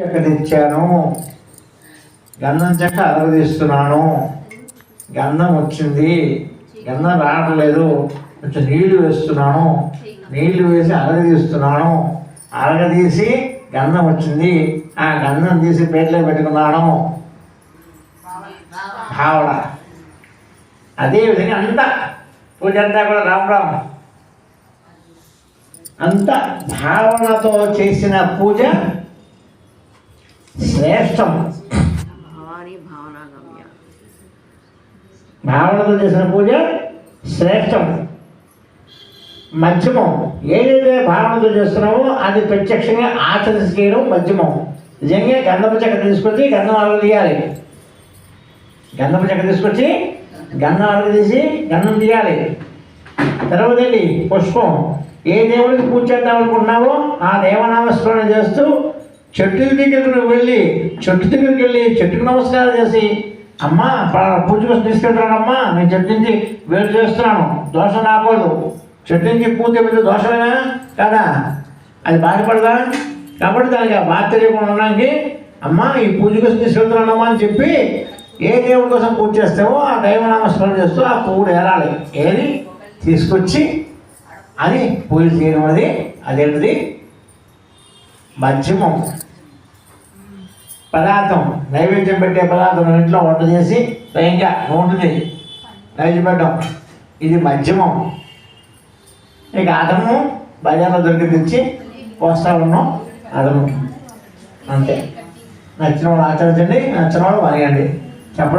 చెక్క తెచ్చాను గంధం చెక్క అరగదీస్తున్నాను. గంధం వచ్చింది. గంధం రావట్లేదు. కొంచెం నీళ్ళు వేస్తున్నాను. నీళ్ళు వేసి అరగదీస్తున్నాను. అరగదీసి గంధం వచ్చింది. ఆ గంధం తీసి పేట్లో పెట్టుకున్నాను. భావన. అదేవిధంగా అంతా. పూజ అంతా కూడా రామ్ రామ్. అంత భావనతో చేసిన పూజ శ్రేష్టం. భావనతో చేసిన పూజ శ్రేష్టం. మధ్యమం. ఏదైతే భావనతో చేస్తున్నావో అది ప్రత్యక్షంగా ఆచరించి చేయడం మధ్యమం. నిజంగా గంధపు చెక్క తీసుకొచ్చి గంధం అరగ తీయాలి. గంధపు చెక్క తీసుకొచ్చి గంధం అరగ తీసి గంధం తీయాలి. తర్వాత పుష్పం. ఏ దేవుడికి పూజ చేద్దాం అనుకుంటున్నావో ఆ దేవనామస్మరణ చేస్తూ చెట్టు దగ్గరకు వెళ్ళి చెట్టు దగ్గరికి వెళ్ళి చెట్టుకు నమస్కారం చేసి అమ్మా పూజ కోసం తీసుకెళ్తున్నానమ్మా నేను చెట్టు నుంచి వేరు చేస్తున్నాను దోషం రాకూడదు. చెట్టు నుంచి పూజ తెప్పితే దోషమేనా? కదా? అది బాధపడదా? కాబట్టి దానికి ఆ బాధ తెలియకుండా ఉండడానికి అమ్మా ఈ పూజ కోసం తీసుకెళ్తున్నానమ్మా అని చెప్పి ఏ దేవుడి కోసం పూజ చేస్తావో ఆ దైవనామస్మరణ చేస్తూ ఆ పువ్వుడు ఏరాలి. ఏది? తీసుకొచ్చి అని పూజ చేయడం అనేది అదేంటిది? మధ్యమం పదార్థం నైవేద్యం పెట్టే పదార్థం ఇంట్లో వంట చేసి స్వయంగా ఉంటుంది నైవేద్యం పెట్టడం. ఇది మధ్యమం ఇక అదము బజార్లో దొరికి తెచ్చి పోస్తా ఉన్నాం అదము అంతే. నచ్చిన వాళ్ళు ఆచరించండి నచ్చిన వాళ్ళు వరగండి చెప్పడం